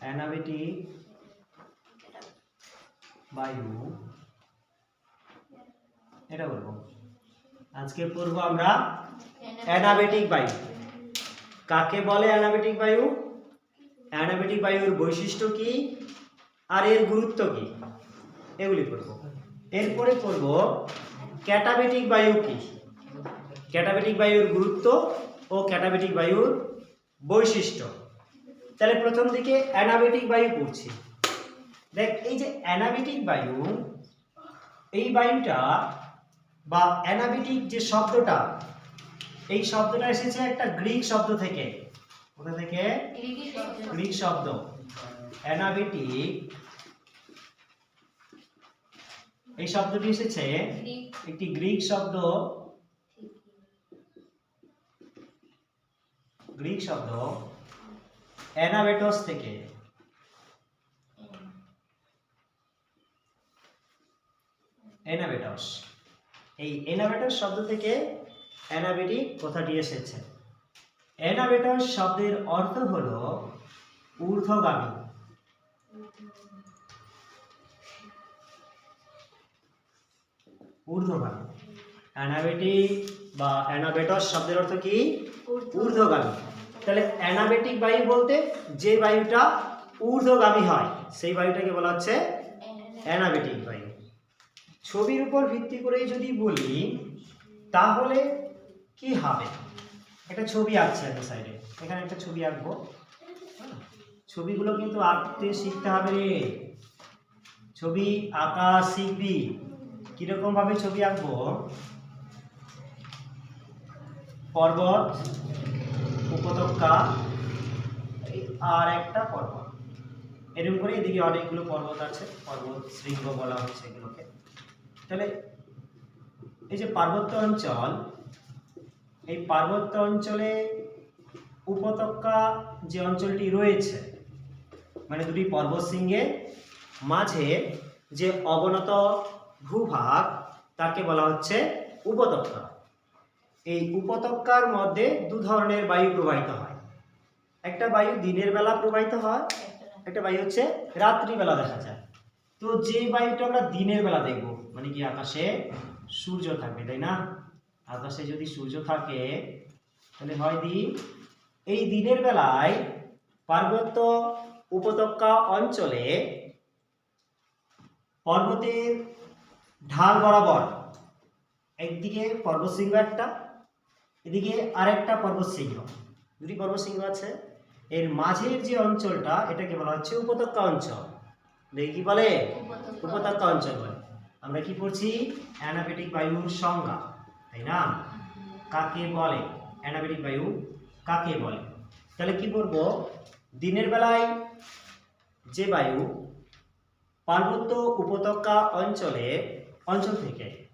Anabatic বায়ু এটা বলব। আজকে পড়ব আমরা অ্যানাবেটিক বায়ু কাকে বলে অ্যানাবেটিক বায়ু অ্যানাবেটিক বায়ুর বৈশিষ্ট্য কি? আর এর গুরুত্ব কি? এগুলি পড়ব। এরপরে পড়ব ক্যাটাবেটিক বায়ু কি? ক্যাটাবেটিক বায়ুর গুরুত্ব ও ক্যাটাবেটিক বায়ুর বৈশিষ্ট্য। তাহলে প্রথম দিকে অ্যানাবেটিক বায়ু পড়ছি। দেখ, এই যে অ্যানাবেটিক বায়ু, এই বায়ুটা বা অ্যানাবেটিক যে শব্দটা, এই শব্দটা এসেছে একটা গ্রিক শব্দ থেকে। কোথা থেকে? গ্রিক শব্দ। অ্যানাবেটিক, এই শব্দটি এসেছে একটি গ্রিক শব্দ। গ্রিক শব্দ। অ্যানাবেটস থেকে। অ্যানাবেটস। এই অ্যানাবেটস শব্দ থেকে অ্যানাবেটিক কথাটি এসেছে। অ্যানাবেটস শব্দের অর্থ হলো ঊর্ধ্বগামী। ঊর্ধ্বগামী। অ্যানাবেটিক বা অ্যানাবেটস শব্দের অর্থ কি? ঊর্ধ্বগামী। তাহলে অ্যানাবেটিক বায়ু বলতে যে বায়ুটা ঊর্ধ্বগামী হয়, সেই বায়ুটাকে বলা হচ্ছে অ্যানাবেটিক বায়ু। ছবির উপর ভিত্তি করেই যদি বলি, তাহলে কি হবে? একটা ছবি আঁকছি একটা সাইডে। এখানে একটা ছবি আঁকবো। ছবিগুলো কিন্তু আঁকতে শিখতে হবে রে। ছবি আঁকা শিখবি। কীরকম ভাবে ছবি আঁকবো? পর্বত উপত্যকা এই আর একটা পর্বত। এরকম করে এদিকে অনেকগুলো পর্বত আছে, পর্বত, শৃঙ্গ বলা হচ্ছে এগুলোকে। তাহলে এই যে পার্বত্য অঞ্চল, এই পার্বত্য অঞ্চলে উপত্যকা যে অঞ্চলটি রয়েছে মানে দুটি পর্বত শৃঙ্গের মাঝে যে অবনত ভূভাগ, তাকে বলা হচ্ছে উপত্যকা। এই উপত্যকার মধ্যে দু ধরনের বায়ু প্রবাহিত হয়। একটা বায়ু দিনের বেলা প্রবাহিত হয়, একটা বায়ু হচ্ছে রাত্রিবেলা দেখা যায়। তো যে বায়ুটা আমরা দিনের বেলা দেখব মানে কি আকাশে সূর্য থাকবে, তাই না? আকাশে যদি সূর্য থাকে, তাহলে হয় দিন এই দিনের বেলায় পার্বত্য উপত্যকা অঞ্চলে পর্বতের ঢাল বরাবর একদিকে পর্বতশৃঙ্গ একটা এদিকে আরেকটা পর্বতশৃঙ্গ। দুটি পর্বতশৃঙ্গ আছে। এর মাঝের যে অঞ্চলটা এটাকে বলা হচ্ছে উপত্যকা অঞ্চল। দেখি কি বলে? উপত্যকা। অঞ্চল বলে। আমরা কি পড়ছি? অ্যানাবেটিক বায়ুর সংজ্ঞা তাই না? কাকে বলে? অ্যানাবেটিক বায়ু কাকে বলে? তাহলে কি করব দিনের বেলায় যে বায়ু পার্বত্য উপত্যকা অঞ্চলে অঞ্চল থেকে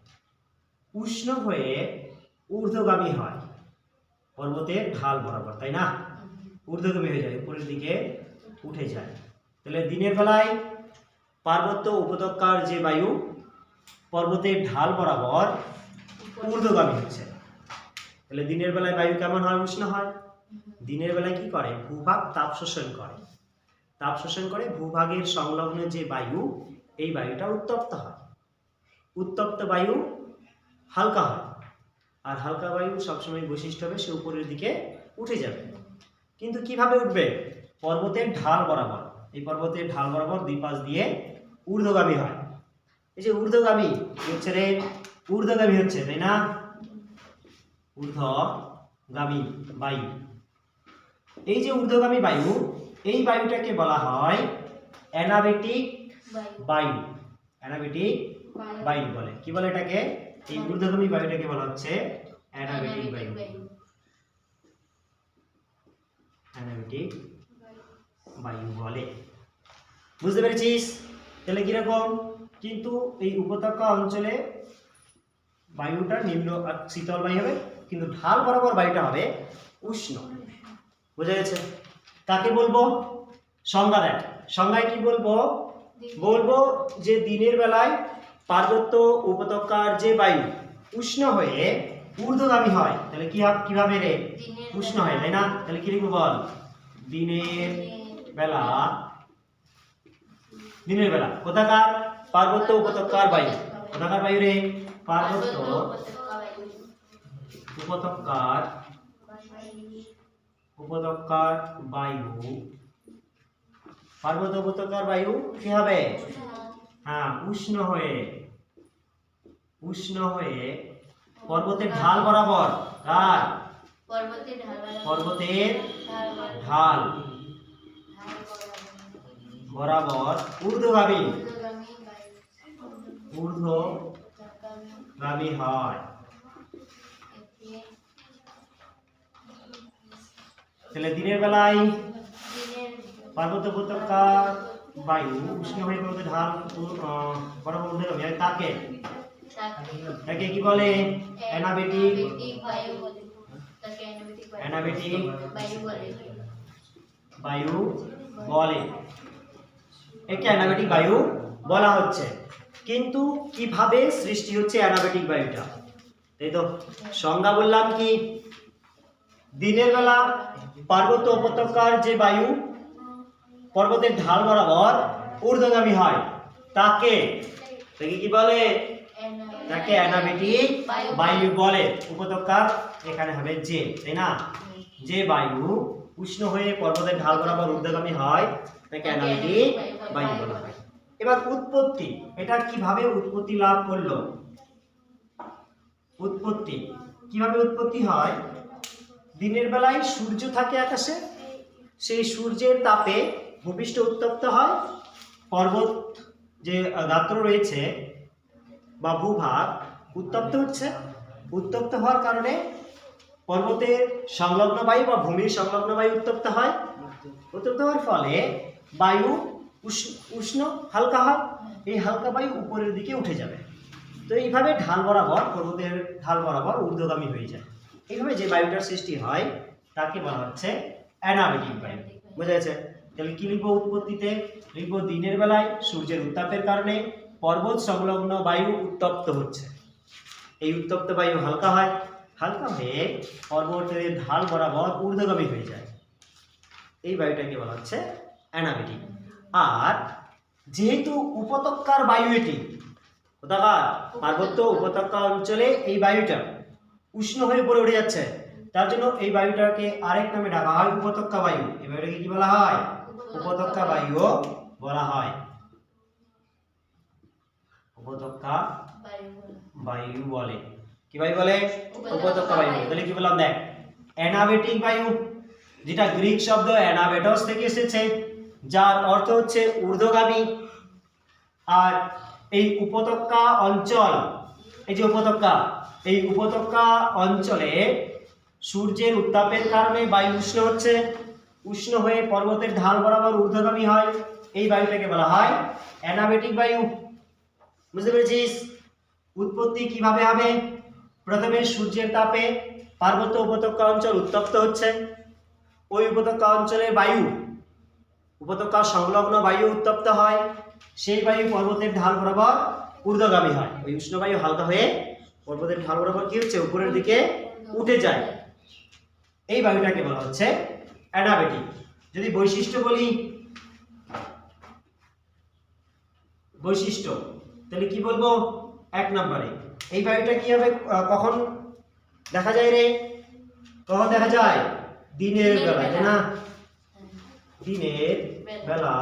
উষ্ণ হয়ে ঊর্ধ্বগামী হয়। পর্বতের ঢাল বরাবর তাই না? ঊর্ধ্বগামী হয়ে যায় উপরের দিকে উঠে যায়। তাহলে দিনের বেলায় পার্বত্য উপত্যকার যে বায়ু পর্বতের ঢাল বরাবর ঊর্ধ্বগামী হচ্ছে। তাহলে দিনের বেলায় বায়ু কেমন হয় উষ্ণ হয়? দিনের বেলায় কি করে? ভূভাগ তাপ শোষণ করে। তাপ শোষণ করে ভূভাগের সংলগ্ন যে বায়ু এই বায়ুটা উত্তপ্ত হয়। উত্তপ্ত বায়ু হালকা হয়। আর হালকা বায়ু সবসময় বৈশিষ্ট্য হবে সে উপরের দিকে উঠে যাবে। কিন্তু কীভাবে উঠবে? পর্বতের ঢাল বরাবর। এই পর্বতের ঢাল বরাবর দুই পাশ দিয়ে ঊর্ধ্বগামী হয়। এই যে ঊর্ধ্বগামী হচ্ছে রে? ঊর্ধ্বগামী হচ্ছে তাই না? ঊর্ধ্বগামী বায়ু। এই যে ঊর্ধ্বগামী বায়ু এই বায়ুটাকে বলা হয় অ্যানাবেটিক বায়ু। অ্যানাবেটিক বায়ু। বলে। কি বলে এটাকে? এই ঊর্ধ্বগামী বায়ুটাকে বলা হচ্ছে অ্যানাবেটিক বায়ু অ্যানাবেটিক বায়ু বলে বুঝতে পেরেছিস? তাহলে কীরকম? কিন্তু এই উপত্যকা অঞ্চলে বায়ুটা নিম্ন শীতল বায়ু হবে কিন্তু ঢাল বরাবর বায়ুটা হবে উষ্ণ। বোঝা গেছে? কাকে বলব? সংজ্ঞা দেখ। সংজ্ঞায় কি বলব? বলব যে দিনের বেলায় পার্বত্য উপত্যকার যে বায়ু উষ্ণ হয়ে ঊর্ধ্বগামী হয় তাহলে কি কীভাবে রে? উষ্ণ হয় তাই না? তাহলে কি লিখব বল? দিনের বেলা। দিনের বেলা। কোথাকার? পার্বত্য উপত্যকার বায়ু। কোথাকার বায়ু রে? পার্বত্য উপত্যকার উপত্যকার বায়ু। পার্বত্য উপত্যকার বায়ু কি হবে? হ্যাঁ উষ্ণ হয়ে। উষ্ণ হয়ে পর্বতের ঢাল বরাবর কার? পর্বতের ঢাল পর্বতের ঢাল বরাবর। ঊর্ধ্বগামী। ঊর্ধ্বগামী হয়। তাহলে দিনের বেলায় পার্বত্য উপত্যকার বায়ু উষ্ণ হয়ে পর্বতের ঢাল বরাবর ঊর্ধ্বগামী হয় তাকে তাকে কি বলে? অ্যানাবেটিক বায়ু বলে তাকে অ্যানাবেটিক বায়ু বলে। বায়ু বলে একে অ্যানাবেটিক বায়ু বলা হচ্ছে। কিন্তু কীভাবে সৃষ্টি হচ্ছে অ্যানাবেটিক বায়ুটা তাই তো? সংজ্ঞা বললাম কি? দিনের বেলা পার্বত্য উপত্যকার যে বায়ু পর্বতের ঢাল বরাবর ঊর্ধ্বগামী হয় তাকে তাকে কি বলে? তাকে অ্যানাবেটিক বায়ু বলে। উপত্যকার এখানে হবে যে তাই না? যে বায়ু উষ্ণ হয়ে পর্বতের ঢাল বরাবর ঊর্ধ্বগামী হয় তাকে অ্যানাবেটিক বায়ু বলা হয়। এবার উৎপত্তি এটা কীভাবে উৎপত্তি লাভ করল? উৎপত্তি কীভাবে উৎপত্তি হয়? দিনের বেলায় সূর্য থাকে আকাশে সেই সূর্যের তাপে ভূপৃষ্ঠ উত্তপ্ত হয়। পর্বত যে গাত্র রয়েছে বা ভূভাগ উত্তপ্ত হচ্ছে। উত্তপ্ত হওয়ার কারণে পর্বতের সংলগ্ন বায়ু বা ভূমির সংলগ্ন বায়ু উত্তপ্ত হয়। উত্তপ্ত হওয়ার ফলে বায়ু উষ্ণ, হালকা হয়। এই হালকা বায়ু উপরের দিকে উঠে যাবে। তো এইভাবে ঢাল বরাবর, পর্বতের ঢাল বরাবর ঊর্ধ্বগামী হয়ে যায়। এইভাবে যে বায়ুটার সৃষ্টি হয়, তাকে বলা হচ্ছে অ্যানাবেটিক বায়ু। বোঝা যাচ্ছে? তাহলে কি লিখব উৎপত্তিতে? লিখব দিনের বেলায় সূর্যের উত্তাপের কারণে পর্বত সংলগ্ন বায়ু উত্তপ্ত হচ্ছে। এই উত্তপ্ত বায়ু হালকা হয়, হালকা হয়ে পর্বতের ঢাল বরাবর ঊর্ধ্বগামী হয়ে যায়। এই বায়ুটাকে বলা হচ্ছে অ্যানাবেটিক আর যেহেতু উপত্যকার বায়ু এটি কোথাকার পার্বত্য উপত্যকা অঞ্চলে এই বায়ুটা উষ্ণ হয়ে উপরে উঠে যাচ্ছে, তার জন্য এই বায়ুটাকে আরেক নামে ডাকা হয় উপত্যকা বায়ু। এই বায়ুটাকে কি বলা হয়? উপত্যকা বায়ুও বলা হয়। উপত্যকা বায়ু বলে। কি বায়ু বলে? উপত্যকা বায়ু। তাহলে কি বললাম দেখ অ্যানাবেটিক বায়ু যেটা গ্রিক শব্দ অ্যানাবেটস থেকে এসেছে যার অর্থ হচ্ছে ঊর্ধ্বগামী। আর এই উপত্যকা অঞ্চল এই যে উপত্যকা এই উপত্যকা অঞ্চলে সূর্যের উত্তাপের কারণে বায়ু উষ্ণ হচ্ছে। উষ্ণ হয়ে পর্বতের ঢাল বরাবর ঊর্ধ্বগামী হয়। এই বায়ুটাকে বলা হয় অ্যানাবেটিক বায়ু। বুঝতে পেরেছিস? উৎপত্তি কীভাবে হবে? প্রথমে সূর্যের তাপে পার্বত্য উপত্যকা অঞ্চল উত্তপ্ত হচ্ছে। ওই উপত্যকা অঞ্চলের বায়ু, উপত্যকা সংলগ্ন বায়ু উত্তপ্ত হয়। সেই বায়ু পর্বতের ঢাল বরাবর ঊর্ধ্বগামী হয়। ওই উষ্ণ বায়ু হালকা হয়ে পর্বতের ঢাল বরাবর কি হচ্ছে? উপরের দিকে উঠে যায়। এই বায়ুটাকে বলা হচ্ছে অ্যানাবেটিক। যদি বৈশিষ্ট্য বলি, বৈশিষ্ট্য তাহলে কি বলব? এক নম্বরে। এই বায়ুটা কি হবে কখন দেখা যায় রে? কখন দেখা যায়? দিনের বেলায় তাই না? দিনের বেলা।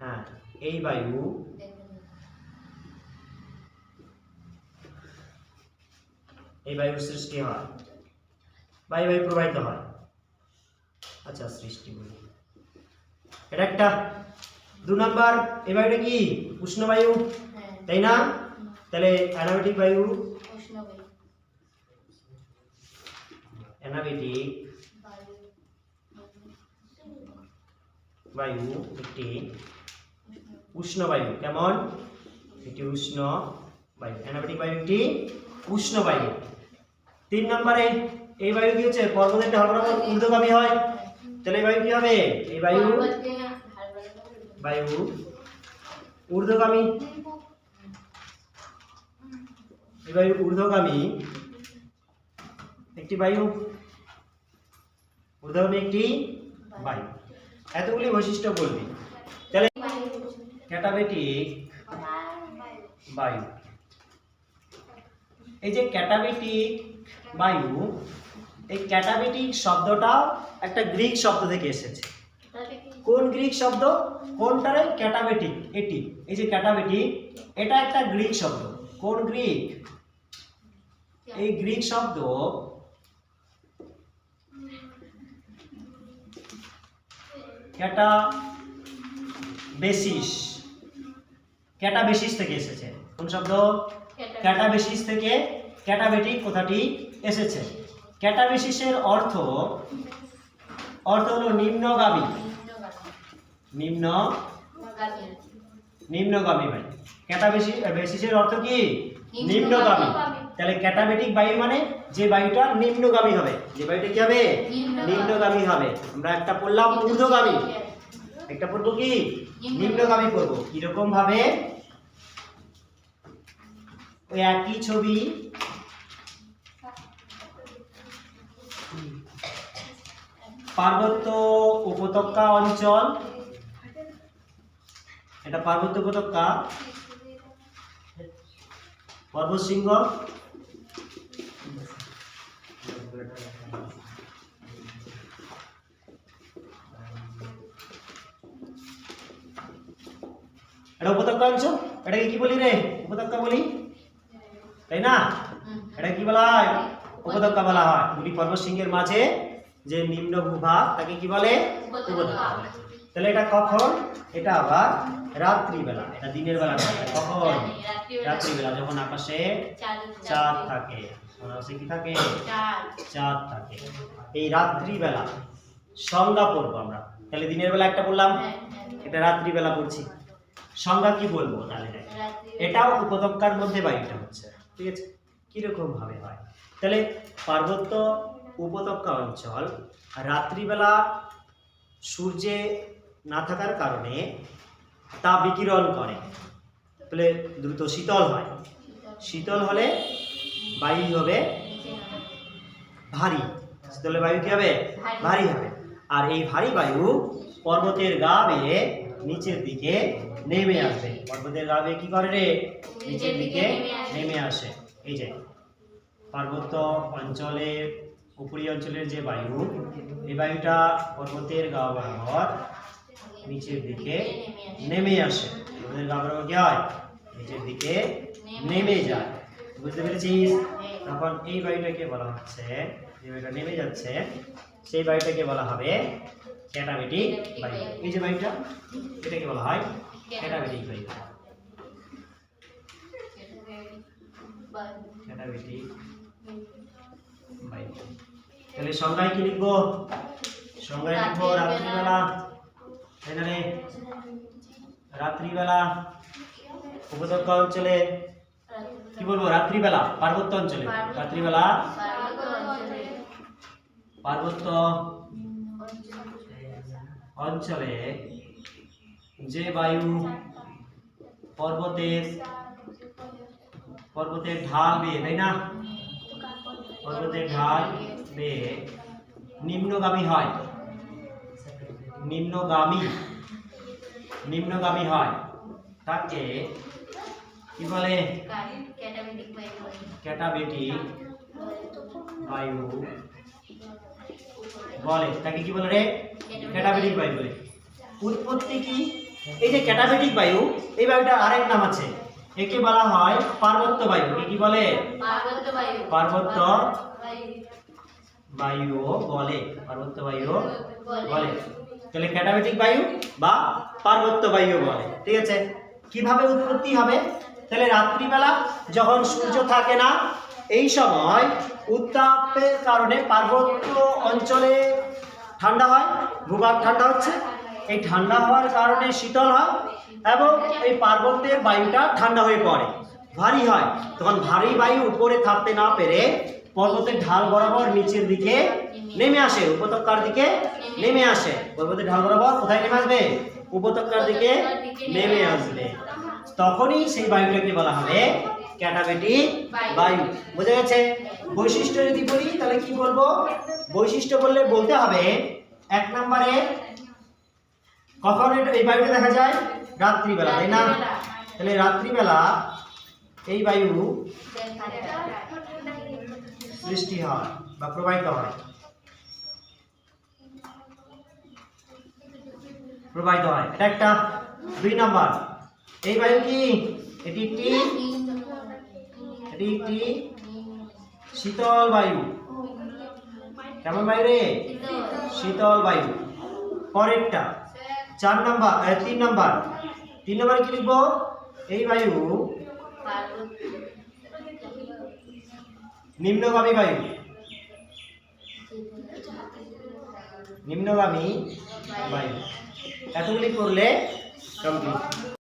হ্যাঁ এই বায়ু। এই বায়ুর সৃষ্টি হয়। বায়ু বায়ু প্রবাহিত হয়। আচ্ছা সৃষ্টি বলি। এটা একটা দু নম্বর এই বায়ুটা কি? উষ্ণ বায়ু হ্যাঁ। তাই না? তাহলে অ্যানাবেটিক বায়ু অ্যানাবেটিক বায়ু একটি উষ্ণ বায়ু কেমন? একটি উষ্ণ বায়ু। অ্যানাবেটিক বায়ু একটি উষ্ণ বায়ু তিন নম্বরে এই বায়ু কি হচ্ছে? পর্বতের ঢাল বরাবর ঊর্ধ্বগামী হয়। তাহলে এই বায়ু কি হবে? এই বায়ু বায়ু ঊর্ধ্বগামী। এই বায়ু ঊর্ধ্বগামী। একটি বায়ু ঊর্ধ্বগামী একটি বায়ু এতগুলি বৈশিষ্ট্য বলবি। তাহলে ক্যাটাবেটিক বায়ু এই যে ক্যাটাবেটিক বায়ু এই ক্যাটাবেটিক শব্দটা একটা গ্রিক শব্দ থেকে এসেছে। কোন গ্রিক শব্দ? কোনটারে ক্যাটাবেটিক এটি। এই যে ক্যাটাবেটিক এটা একটা গ্রিক শব্দ। কোন গ্রিক? এই গ্রিক শব্দ ক্যাটা বেসিস ক্যাটা বেসিস থেকে এসেছে। কোন শব্দ? ক্যাটাবেসিস থেকে ক্যাটাবেটিক কথাটি এসেছে। ক্যাটাবেসিসের অর্থ অর্থ হলো নিম্নগামী। নিম্ন? নিম্নগামী বায়ু ক্যাটাবেসি বেসিসের অর্থ কি? নিম্নগামী। তাহলে ক্যাটাবেটিক বায়ু মানে যে বায়ুটা নিম্নগামী হবে। যে বায়ুটা কি হবে? নিম্নগামী। হবে। আমরা একটা পড়লাম ঊর্ধ্বগামী। একটা পড়ব কি? নিম্নগামী। করব কীরকম ভাবে? ওই একই ছবি। পার্বত্য উপত্যকা অঞ্চল। এটা পার্বত্য উপত্যকা পর্বত সিংহ এটা উপত্যকা অঞ্চল এটাকে কি বলি রে? উপত্যকা বলি? তাই না? এটা কি বলা হয়? উপত্যকা বলা হয়। দুটি পর্বত সিংহের মাঝে যে নিম্ন ভূভাগ, তাকে কি বলে? উপত্যকা। বলে তাহলে এটা কখন? এটা আবার রাত্রিবেলা এটা দিনের বেলা এটা কখন? রাত্রিবেলা। যখন আকাশে চাঁদ থাকে। আকাশে কি থাকে? চাঁদ। থাকে। এই রাত্রিবেলা সংজ্ঞা পড়ব আমরা। তাহলে দিনের বেলা একটা বললাম? এটা রাত্রিবেলা পড়ছি সংজ্ঞা কি বলব তাহলে? এটাও উপত্যকার মধ্যে বায়ুটা হচ্ছে ঠিক আছে? কীরকম ভাবে হয়? তাহলে পার্বত্য উপত্যকা অঞ্চল রাত্রিবেলা সূর্যে না থাকার কারণে তা বিকিরণ করে। তাহলে দ্রুত শীতল হয়। শীতল হলে বায়ু হবে? ভারী। শীতলে বায়ু কী হবে? ভারী। হবে। আর এই ভারী বায়ু পর্বতের গা বেয়ে নিচের দিকে নেমে আসবে। পর্বতের গা বেয়ে কী করে রে? নিচের দিকে নেমে আসে। এই যে পার্বত্য অঞ্চলের উপরি অঞ্চলের যে বায়ু এই বায়ুটা পর্বতের গা বরাবর নিচের দিকে নেমে আসে। গা বরাবর কি হয়? নিচের দিকে নেমে যায়। বুঝতে পেরেছিস? তখন এই বায়ুটাকে বলা হচ্ছে, যে বায়ুটা নেমে যাচ্ছে, সেই বায়ুটাকে বলা হবে ক্যাটাবেটিক বায়ু এই যে বায়ুটা এটাকে বলা হয় ক্যাটাবেটিক বায়ু ক্যাটাবেটিক বায়ু তাহলে সংজ্ঞায় কি লিখব? সংজ্ঞায় লিখব রাত্রিবেলা। তাই না রে রাত্রিবেলা উপত্যকা অঞ্চলে কি বলব? রাত্রিবেলা, পার্বত্য অঞ্চলে। রাত্রিবেলা পার্বত্য অঞ্চলে যে বায়ু পর্বতের পর্বতের ঢাল বেয়ে, তাই না? পর্বতের ঢাল বেয়ে নিম্নগামী হয়। নিম্নগামী। নিম্নগামী হয়। তাকে কি বলে? ক্যাটাবেটিক বায়ু। বলে, তাকে কি বলে রে? ক্যাটাবেটিক বায়ু বলে। উৎপত্তি কি? এই যে ক্যাটাবেটিক বায়ু, এই বায়ুটার আরেক নাম আছে। একে বলা হয় পার্বত্য বায়ু। কি বলে? পার্বত্য বায়ু বলে, পার্বত্য বায়ু বলে। তাহলে ক্যাটাবেটিক বায়ু বা পার্বত্য বায়ু বলে, ঠিক আছে? কীভাবে উৎপত্তি হবে? তাহলে রাত্রিবেলা যখন সূর্য থাকে না, এই সময় উত্তাপের কারণে পার্বত্য অঞ্চলে ঠান্ডা হয়, ভূভাগ ঠান্ডা হচ্ছে। এই ঠান্ডা হওয়ার কারণে শীতল হয় এবং এই পার্বত্যের বায়ুটা ঠান্ডা হয়ে পড়ে, ভারী হয়। তখন ভারী বায়ু উপরে থাকতে না পেরে পর্বতের ঢাল বরাবর নিচের দিকে নেমে আসে উপত্যকার দিকে নেমে আসে। পর্বতের ঢাল বরাবর কোথায় নেমে আসবে? উপত্যকার দিকে নেমে আসবে। তখনই সেই বায়ুটাকে বলা হবে ক্যাটাবেটিক বায়ু। বোঝা গেছে? বৈশিষ্ট্য যদি বলি তাহলে কি বলব? বৈশিষ্ট্য বললে বলতে হবে এক নম্বরে কখন এই বায়ুটা দেখা যায়? রাত্রিবেলা তাই না? তাহলে রাত্রিবেলা এই বায়ু সৃষ্টি হয় বা প্রবাহিত হয়। প্রবাহিত হয় এটা একটা দুই নাম্বার এই বায়ু কি এটি একটি এটি একটি শীতল বায়ু কেমন বায়ু রে শীতল বায়ু পরেরটা চার নাম্বার তিন নাম্বার তিন নাম্বার কি লিখব এই বায়ু নিম্নগামী বায়ু নিম্নগামী বায়ু এতগুলি করলে কমপ্লিট